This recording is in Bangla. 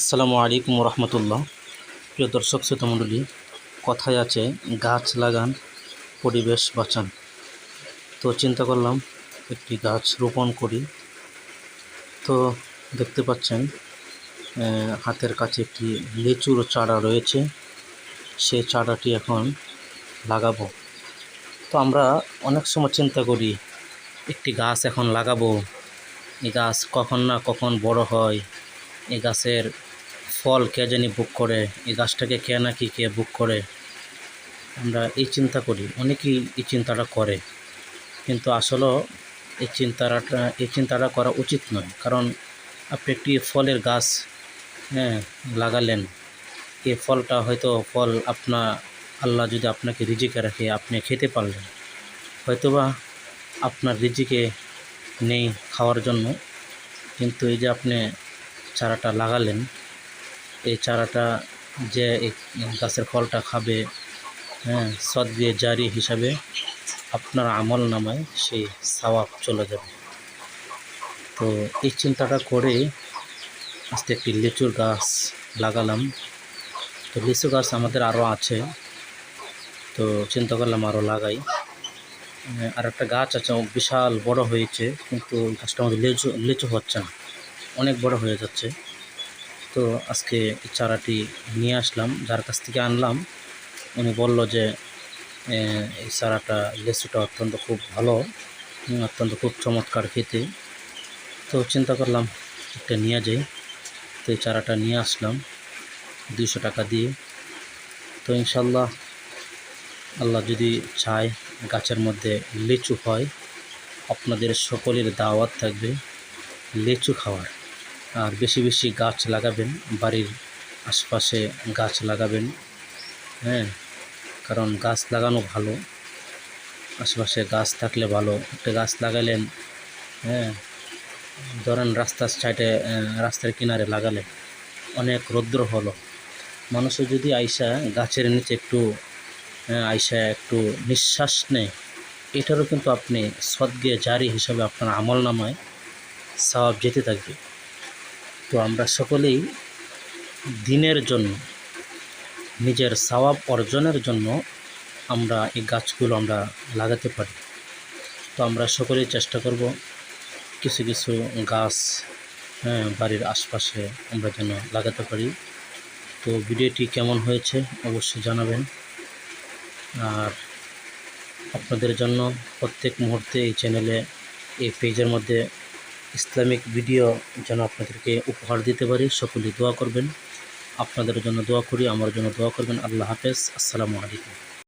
আসসালামু আলাইকুম রহমতুল্লাহ প্রিয় দর্শক, শ্রোতামণ্ডলী, কথায় আছে, গাছ লাগান, পরিবেশ বাঁচান। তো চিন্তা করলাম, একটি গাছ রোপণ করি। তো দেখতে পাচ্ছেন হাতের কাছে একটি লিচুর চারা রয়েছে। সেই চারাটি এখন লাগাবো। তো আমরা অনেক সময় চিন্তা করি, একটি গাছ এখন লাগাবো। এই গাছ কখন না কখন বড় হয়। এই গাছের ফল কে জানি বুক করে, এই গাছটাকে কে না কি কে বুক করে, আমরা এই চিন্তা করি, অনেকেই এই চিন্তাটা করে। কিন্তু আসলে এই চিন্তাটা এই চিন্তাটা করা উচিত নয়। কারণ আপনি একটি ফলের গাছ হ্যাঁ লাগালেন, এই ফলটা হয়তো ফল আপনা, আল্লাহ যদি আপনাকে রিজিকে রাখে, আপনি খেতে পারলেন। হয়তোবা আপনার রিজিকে নেই খাওয়ার জন্য, কিন্তু এই যে আপনি চারাটা লাগালেন এই চারাটা যে গাছের ফলটা খাবে হ্যাঁ সদ্গে জারি হিসাবে আপনার আমল নামায় সেই সওয়াব চলে যাবে। তো এই চিন্তাটা করে আজকে একটি লিচুর গাছ লাগালাম। তো লিচু গাছ আমাদের আরও আছে, তো চিন্তা করলাম আরও লাগাই। আর একটা গাছ আছে বিশাল বড় হয়েছে, কিন্তু গাছটা আমাদের লিচু লিচু হচ্ছে না, অনেক বড় হয়ে যাচ্ছে। তো আজকে চারাটি নিয়ে আসলাম, যার কাছ থেকে আনলাম। উনি বলল যে এই চারাটা লিচুটা অত্যন্ত খুব ভালো অত্যন্ত খুব চমৎকার খেতে। তো চিন্তা করলাম, একটা নিয়ে যাই। তো এই চারাটা নিয়ে আসলাম, দুইশো টাকা দিয়ে। তো ইনশাল্লাহ, আল্লাহ যদি চায় গাছের মধ্যে লিচু হয়, আপনাদের সকলের দাওয়াত থাকবে লিচু খাওয়ার। আর বেশি বেশি গাছ লাগাবেন বাড়ির আশপাশে গাছ লাগাবেন হ্যাঁ? কারণ গাছ লাগানো ভালো আশেপাশে গাছ থাকলে ভালো। একটা গাছ লাগালেন হ্যাঁ? ধরেন রাস্তার সাইডে রাস্তার কিনারে লাগালেন অনেক রৌদ্র হলো। মানুষের যদি আইসা গাছের নিচে একটু হ্যাঁ, আইসা একটু নিঃশ্বাস নেয় এটারও কিন্তু আপনি সদ্গে জারি হিসাবে আপনার আমল নামায় সওয়াব যেতে থাকবে। তো আমরা সকলেই দিনের জন্য, নিজের সওয়াব অর্জনের জন্য আমরা এই গাছগুলো আমরা লাগাতে পারি। তো আমরা সকলেই চেষ্টা করব কিছু কিছু গাছ হ্যাঁ বাড়ির আশপাশে আমরা যেন লাগাতে পারি। তো ভিডিওটি কেমন হয়েছে অবশ্যই জানাবেন। আর আপনাদের জন্য প্রত্যেক মুহূর্তে এই চ্যানেলে, এই পেজের মধ্যে ইসলামিক ভিডিও যেন আপনাদেরকে উপহার দিতে পারি সকলে দোয়া করবেন। আপনাদের জন্য দোয়া করি, আমার জন্য দোয়া করবেন। আল্লাহ হাফেজ। আসসালামু আলাইকুম।